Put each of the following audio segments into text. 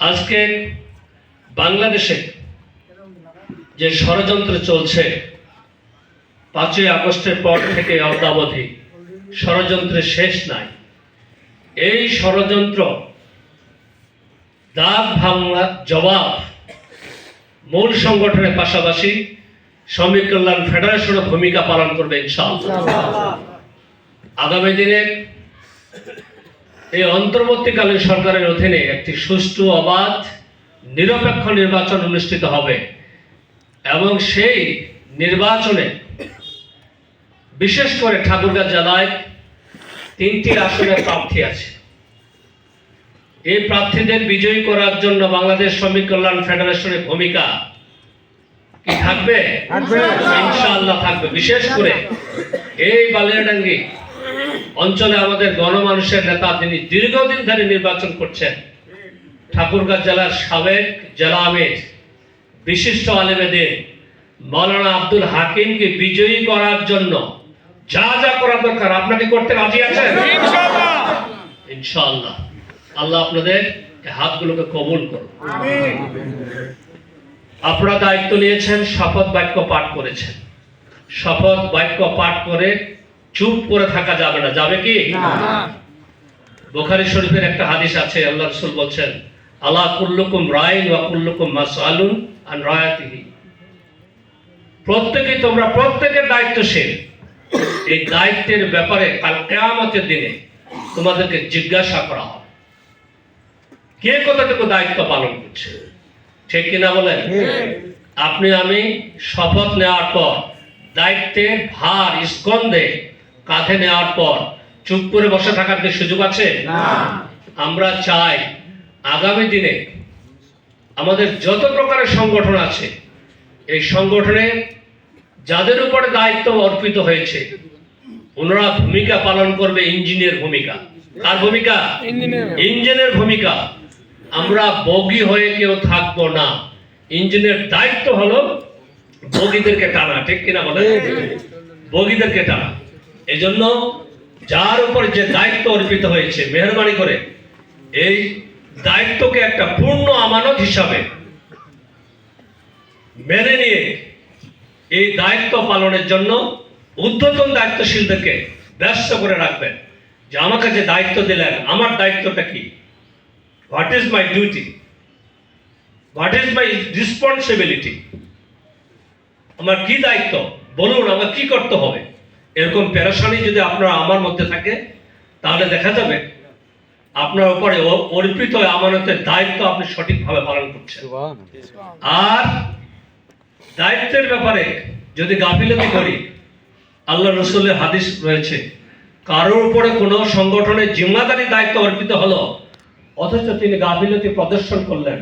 আজকে বাংলাদেশে যে ষড়যন্ত্র চলছে পাঁচই আগস্টের পর থেকে অদ্যাবধি ষড়যন্ত্রের শেষ নাই। এই ষড়যন্ত্র দাগ ভাঙা জবাব মূল সংগঠনের পাশাপাশি শ্রমিক কল্যাণ ফেডারেশনও ভূমিকা পালন করবে ইনশাআল্লাহ। আগামী দিনে এই অন্তর্বর্তীকালীন সরকারের অধীনে একটি সুষ্ঠু অবাধ নিরপেক্ষ নির্বাচন অনুষ্ঠিত হবে এবং সেই নির্বাচনে বিশেষ করে ঠাকুরগাঁ জেলায় তিনটি আসনের প্রার্থী আছে। এই প্রার্থীদের বিজয়ী করার জন্য বাংলাদেশ শ্রমিক কল্যাণ ফেডারেশনের ভূমিকা কি থাকবে? ইনশাআল্লাহ থাকবে। বিশেষ করে এই বালিয়াডাঙ্গি অঞ্চলে আমাদের গণমানুষের নেতা যিনি দীর্ঘদিন ধরে নির্বাচন করছেন ঠাকুরগাঁ জেলার সাবেক জেলা আমির বিশিষ্ট আলেমেদের মৌলানা আব্দুল হাকিমকে বিজয়ী করার জন্য যা যা করা দরকার আপনাকে করতে রাজি আছেন? ইনশাআল্লাহ। আল্লাহ আপনাদের হাতগুলোকে কবুল করুন আপনারা দায়িত্ব নিয়েছেন শপথ বাক্য পাঠ করেছেন। শপথ বাক্য পাঠ করে চুপ করে থাকা যাবে না। যাবে কি? বোখারি শরীফের একটা হাদিস আছে আল্লাহ রসুল বলছেন আল্লাহ কুল্লুকুম রাইন ওয়া কুল্লুকুম মাসআলুন আন রায়াতিহি। প্রত্যেকে তোমরা প্রত্যেকের দায়িত্বশীল এই দায়িত্বের ব্যাপারে কাল কেয়ামতের দিনে তোমাদেরকে জিজ্ঞাসা করা হবে। কে কতটুকু দায়িত্ব পালন করছে? ঠিক কিনা বলেন? আপনি আমি শপথ নেওয়ার পর দায়িত্বের ভার স্কন্ধে কাঁধে নেওয়ার পর চুপ করে বসে থাকার কি সুযোগ আছে? আমরা চাই আগামী দিনে আমাদের যত প্রকারের সংগঠন আছে এই সংগঠনে যাদের উপরে দায়িত্ব অর্পিত হয়েছে ওনারা ভূমিকা পালন করবে ইঞ্জিনিয়ার ভূমিকা। কার ভূমিকা? ইঞ্জিনের। ভূমিকা। আমরা বগি হয়ে কেউ থাকব না। ইঞ্জিনের দায়িত্ব হলো বগিদেরকে টানা ঠিক কিনা বলে বগিদেরকে টানা। এই জন্য যার উপর যে দায়িত্ব অর্পিত হয়েছে, মেহরবানি করে, এই দায়িত্বকে একটা পূর্ণ আমানত হিসাবে মেনে নিয়ে এই দায়িত্ব পালনের জন্য ঊর্ধ্বতন দায়িত্বশীলদেরকে ব্যস্ত করে রাখবেন যে আমাকে যে দায়িত্ব দিলেন, আমার দায়িত্বটা কি? What is my duty what is my responsibility আমার কি দায়িত্ব? বলুন, আমার কি করতে হবে? এরকম পেরেশানি যদি আপনার আমার মধ্যে থাকে তাহলে দেখা যাবে আপনার উপরে অর্পিত আমানতের দায়িত্ব আপনি সঠিকভাবে পালন করছেন। আর দায়িত্বের ব্যাপারে যদি গাফিলতি করি আল্লাহ রসুলের হাদিস রয়েছে কারোর উপরে কোনো সংগঠনের জিম্মাদারি দায়িত্ব অর্পিত হলো অথচ তিনি গাফিলতি প্রদর্শন করলেন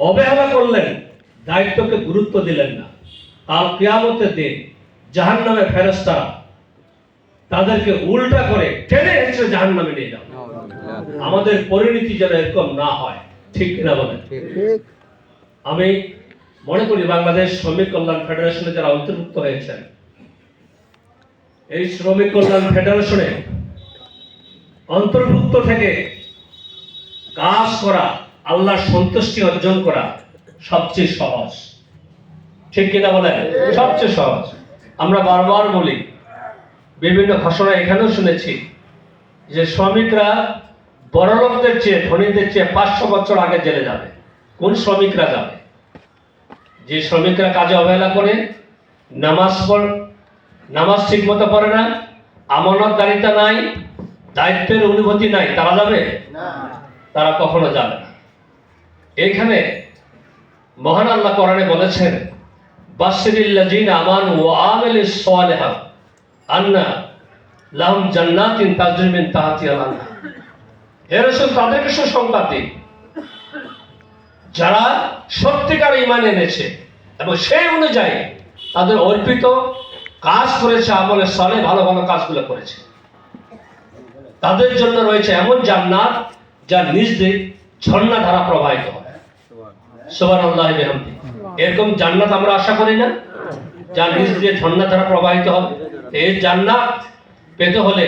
অবহেলা করলেন দায়িত্বকে গুরুত্ব দিলেন না। কাল কিয়ামতের দিন জাহান নামে ফেরস্তারা তাদেরকে উল্টা করে টেনে হেঁচড়ে জাহান নামে নিয়ে যাবে আমাদের পরিণতি যেন এরকম না হয়। ঠিক কিনা বলেন? আমি মনে করি বাংলাদেশ শ্রমিক কল্যাণ ফেডারেশনে যারা অন্তর্ভুক্ত হয়েছেন এই শ্রমিক কল্যাণ ফেডারেশনে অন্তর্ভুক্ত থেকে কাজ করা আল্লাহ সন্তুষ্টি অর্জন করা সবচেয়ে সহজ। ঠিক কিনা বলেন? সবচেয়ে সহজ। আমরা বারবার বলি বিভিন্ন ঘোষণা এখানেও শুনেছি যে শ্রমিকরা বড়লোকদের চেয়ে ধনীদের চেয়ে পাঁচশো বছর আগে জেলে যাবে। কোন শ্রমিকরা যাবে? যে শ্রমিকরা কাজে অবহেলা করে নামাজ পড় নামাজ ঠিক মতো পড়ে না আমানতদারিতা নাই দায়িত্বের অনুভূতি নাই তারা যাবে? তারা কখনো যাবে না। এখানে মহান আল্লাহ কোরআনে বলেছেন বাসিরিল্লাযিনা আমানু ওয়া আমিলুস সালিহাত। আন্না লাহুম জান্নাতিন তাজরি মিন তাহতিহাল আনহার হে রাসূল তাদেরকে সুসংবাদ দিন যারা সত্যিকার ইমান এনেছে এবং সেই অনুযায়ী তাদের অর্পিত কাজ করেছে, আমলে সলে ভালো ভালো কাজগুলো করেছে। তাদের জন্য রয়েছে এমন জান্নাত যার নিজ দিক ঝর্ণা ধারা প্রবাহিত হয় এরকম জান্নাত আমরা আশা করি না যার নিজ দিয়ে ঝর্ণা ধারা প্রবাহিত হবে। এই জান্নাত পেতে হলে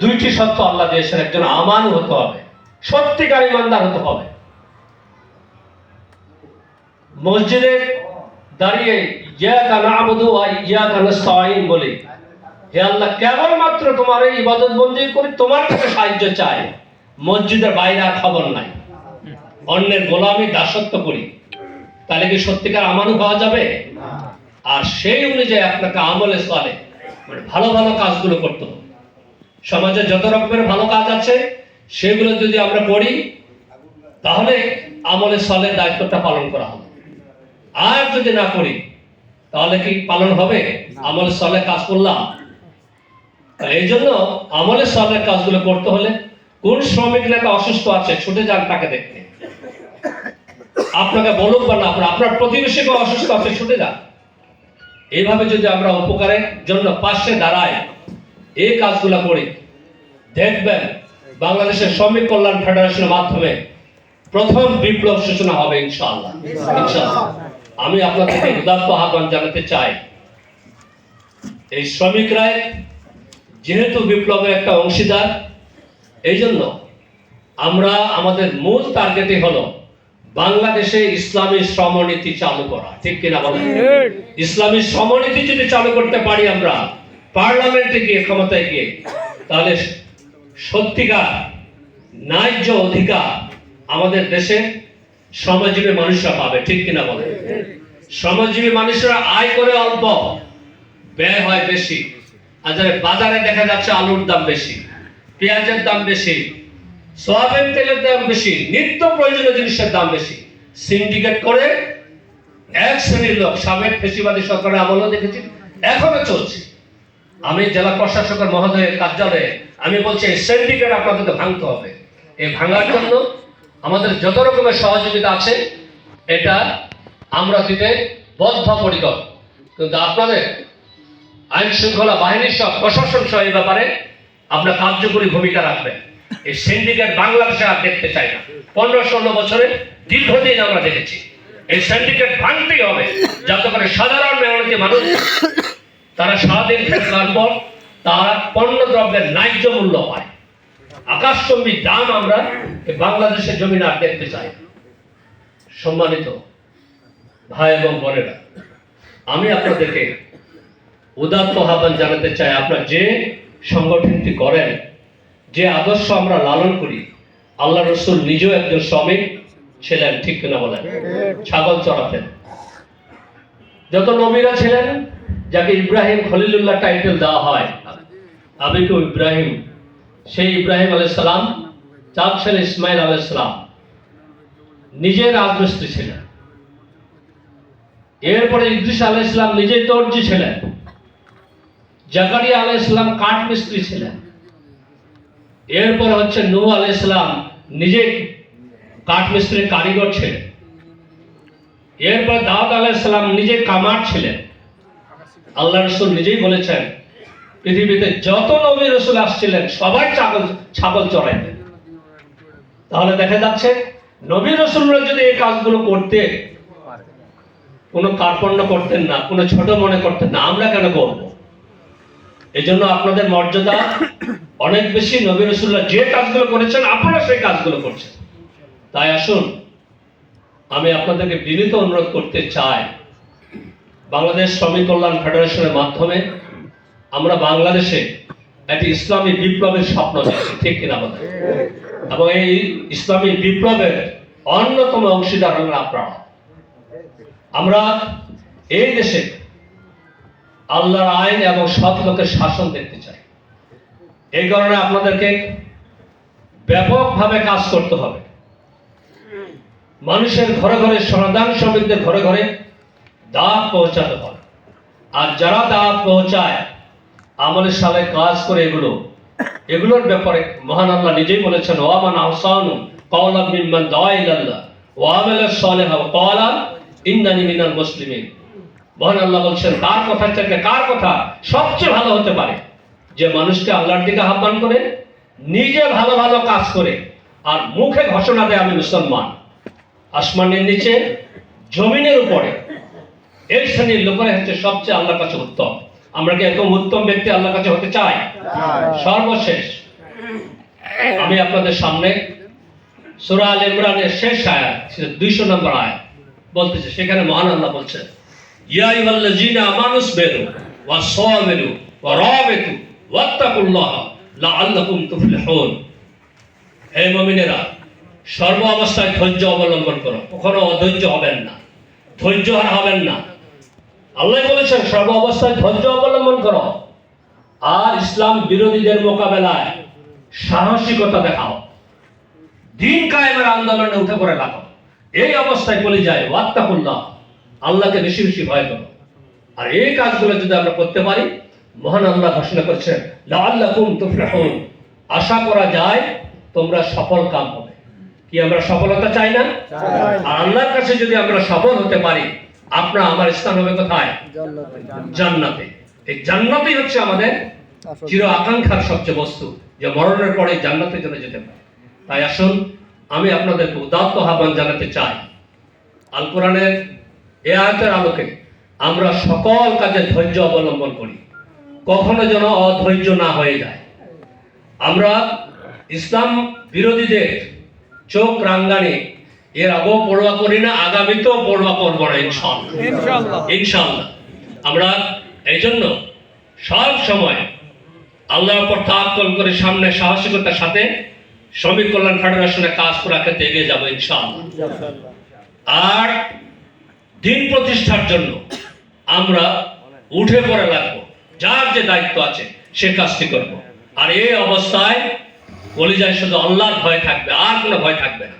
দুইটি সত্য আল্লাহ দিয়েছেন। একজন আমানু হতে হবে, সত্যিকার ইমানদার হতে হবে। মসজিদে দাঁড়িয়ে ওয়া হে আল্লাহ, কেবলমাত্র তোমার এই ইবাদত বন্দি করি তোমার কাছে সাহায্য চাই। মসজিদের বাইরে আর খবর নাই। অন্যের গোলামি দাসত্ব করি। তাহলে কি সত্যিকার আমানু পাওয়া যাবে? আর সেই অনুযায়ী আপনাকে আমলে চলে মানে ভালো ভালো কাজগুলো করতে হবে। সমাজে যত রকমের ভালো কাজ আছে, সেগুলো যদি আমরা করি, তাহলে আমলে সলে দায়িত্বটা পালন করা হবে। আর যদি না করি, তাহলে কি পালন হবে? আমলে সলে কাজ করলাম। এই জন্য আমলে সলের কাজগুলো করতে হলে কোন শ্রমিক নাকি অসুস্থ আছে, ছুটে যান তাকে দেখতে। আপনাকে বলুক বা না আপনার প্রতিবেশীকে অসুস্থ আছে, ছুটে যান। এইভাবে যদি আমরা উপকারের জন্য পাশে দাঁড়াই এই কাজগুলো করি দেখবেন বাংলাদেশের শ্রমিক কল্যাণ ফেডারেশনের মাধ্যমে প্রথম বিপ্লব সূচনা হবে ইনশাআল্লাহ। ইনশাআল্লাহ। আমি আপনাদেরকে উদাত্ত আহ্বান জানাতে চাই এই শ্রমিকরাই যেহেতু বিপ্লবের একটা অংশীদার এই জন্য আমরা আমাদের মূল টার্গেটই হলো বাংলাদেশে ইসলামী শ্রমনীতি চালু করা ঠিক কিনা বলেন? ইসলামী শ্রমনীতি যদি চালু করতে পারি আমরা পার্লামেন্টে গিয়ে ক্ষমতায় গিয়ে তাহলে সত্যিকার ন্যায্য অধিকার আমাদের দেশে শ্রমজীবী মানুষরা পাবে ঠিক কিনা বলে শ্রমজীবী মানুষরা আয় করে অল্প ব্যয় হয় বেশি। আর যারা বাজারে দেখা যাচ্ছে আলুর দাম বেশি পেঁয়াজের দাম বেশি সয়াবিন তেলের দাম বেশি, নিত্য প্রয়োজনীয় জিনিসের দাম বেশি। সিন্ডিকেট করে এক শ্রেণির লোক, সাবেক ফেসিবাদী সরকারের আমলও দেখেছি, এখনও চলছে। আমি জেলা প্রশাসকের মহোদয়ের কার্যালয়ে, আমি বলছি, এই সিন্ডিকেট আপনাদেরকে ভাঙতে হবে। এই ভাঙার জন্য আমাদের যত রকমের সহযোগিতা আছে, এটা আমরা দিতে বদ্ধ বদ্ধপরিকর। কিন্তু আপনাদের আইন শৃঙ্খলা বাহিনীর সব প্রশাসন সহ এই ব্যাপারে আপনার কার্যকরী ভূমিকা রাখবেন। এই সিন্ডিকেট বাংলাদেশে আর দেখতে চাই না। পনেরো ষোলো বছরে দীর্ঘদিন আমরা দেখেছি। এই ভাঙতেই হবে, যাতে করে সাধারণ মানুষ তারা পণ্য দ্রব্যের ন্যায্য মূল্য পায়। আকাশচম্বী দাম আমরা বাংলাদেশের জমিন আর দেখতে চাই সম্মানিত ভাই এবং বোনেরা, আমি আপনাদেরকে উদাত্ত আহ্বান জানাতে চাই, আপনারা যে সংগঠনটি করেন যে আদর্শ আমরা লালন করি, আল্লাহ রসুল নিজেও একজন শ্রমিক ছিলেন, ঠিক কিনা বলেন? ছাগল চড়াতেন। যত নবীরা ছিলেন, যাকে ইব্রাহিম খলিলুল্লাহ টাইটেল দেওয়া হয় আবিকু ইব্রাহিম, সেই ইব্রাহিম আলাইসালাম চাঁদ ছেলে ইসমাইল আলাইসালাম নিজে রাজমিস্ত্রি ছিলেন। এরপরে ইদ্রিস আলাইসালাম নিজেই দর্জি ছিলেন। জাকারিয়া আলাইসালাম কাঠ মিস্ত্রি ছিলেন। এরপর হচ্ছে নূ আলাইসালাম নিজে কাঠ মিস্ত্রির কারিগর ছিলেন। এরপর দাউদ আলাইসালাম নিজে কামার ছিলেন। আল্লাহ রসুল নিজেই বলেছেন, পৃথিবীতে যত নবী রসুল আসছিলেন, সবাই ছাগল ছাগল চড়াইতেন। তাহলে দেখা যাচ্ছে, নবী রসুলরা যদি এই কাজগুলো করতে কোনো কার্পণ্য করতেন না, কোনো ছোট মনে করতেন না, আমরা কেন করব? এই জন্য আপনাদের মর্যাদা অনেক বেশি নবী রসুল্লাহ যে কাজগুলো করেছেন, আপনারা সেই কাজগুলো করছেন। তাই আসুন, আমি আপনাদেরকে বিনীত অনুরোধ করতে চাই, বাংলাদেশ শ্রমিক কল্যাণ ফেডারেশনের মাধ্যমে আমরা বাংলাদেশে একটি ইসলামী বিপ্লবের স্বপ্ন দেখছি, ঠিক কিনা বলেন? এবং এই ইসলামী বিপ্লবের অন্যতম অংশীদার হলেন আপনারা। আমরা এই দেশে আল্লাহর আইন এবং সৎ লোকের শাসন দেখতে চাই। এই কারণে আপনাদেরকে ব্যাপকভাবে কাজ করতে হবে। মানুষের ঘরে ঘরে সনাতন শ্রমিকদের ঘরে ঘরে দাঁত পৌঁছাতে হবে। আর যারা দাঁত পৌঁছায় আমাদের সালে কাজ করে এগুলো, এগুলোর ব্যাপারে মহান আল্লাহ নিজেই বলেছেন, ওয়ামান আহসানু কওলা মিম্মান দাওয়া ইলাল্লাহ, ওয়া আমালা সালিহা ক্বালা ইন্নানি মিনাল মুসলিমিন। মহান আল্লাহ বলছেন, কার কথা থেকে কার কথা সবচেয়ে ভালো হতে পারে? যে মানুষকে আল্লাহর দিকে আহ্বান করে, নিজে ভালো ভালো কাজ করে, আর মুখে ঘোষণা দেয় আমি মুসলমান। আসমানের নিচে, জমিনের উপরে। এই শ্রেণির লোকেরা হচ্ছে সবচেয়ে আল্লাহর কাছে উত্তম। আমরা কি এরকম উত্তম ব্যক্তি আল্লাহর কাছে হতে চাই? সর্বশেষ, আমি আপনাদের সামনে সুরা আল ইমরানের শেষ আয়াত দুইশো নম্বর আয়াত বলতেছে। সেখানে মহান আল্লাহ বলছেন, ইয়া আইয়ুহাল্লাযীনা আমানুস বিরু ওয়া সাবিরু ওয়া রাবিতু ওয়াত্তাকুল্লাহ লাআল্লাকুম তুফলিহুন। হে মুমিনেরা, সর্ব অবস্থায় ধৈর্য অবলম্বন করো। কখনো অধৈর্য হবেন না। ধৈর্যহারা হবেন না। আল্লাহ বলেছেন, সর্ব অবস্থায় ধৈর্য অবলম্বন করো। আর ইসলাম বিরোধীদের মোকাবেলায় সাহসিকতা দেখাও। দিন কায়েমের আন্দোলনে উঠে পড়ে লাগো এই অবস্থায় বলে যায় ওয়াত্তাকুল্লাহ, আল্লাহকে বেশি বেশি ভয় করো। আর এই কাজগুলো যদি আমরা করতে পারি মহান আল্লাহ ঘোষণা করছেন লাআল্লাকুম তুফলিহুন। আশা করা যায় তোমরা সফল কাম হবে। কি আমরা সফলতা চাই না? আল্লাহর কাছে যদি আমরা সফল হতে পারি আপনার আমার স্থান হবে কোথায়? জান্নাতে। এই জান্নাতই হচ্ছে আমাদের চির আকাঙ্ক্ষার সবচেয়ে বস্তু যে মরণের পরে জান্নাতে চলে যেতে পারে। তাই আসুন আমি আপনাদেরকে উদাত্ত আহ্বান জানাতে চাই। আল কোরআনের এ আয়াতের আলোকে আমরা সকল কাজে ধৈর্য অবলম্বন করি। কখনো যেন অধৈর্য না হয়ে যায়। আমরা ইসলাম বিরোধীদের চোখ রাঙ্গানি এর আগেও পড়ুয়া করি না আগামীতেও পড়ুয়া করব না ইনশাল্লাহ ইনশাআল্লাহ। আমরা এই জন্য সব সময় আল্লাহর উপর তাক্কল করে সামনে সাহসিকতার সাথে শ্রমিক কল্যাণ ফেডারেশনে কাজ করার ক্ষেত্রে এগিয়ে যাব ইনশাআল্লাহ। আর দিন প্রতিষ্ঠার জন্য আমরা উঠে পড়ে লাগবো। যার যে দায়িত্ব আছে, সে কাজটি করব। আর এই অবস্থায় কলিজায় শুধু আল্লাহর ভয় থাকবে, আর কোনো ভয় থাকবে না।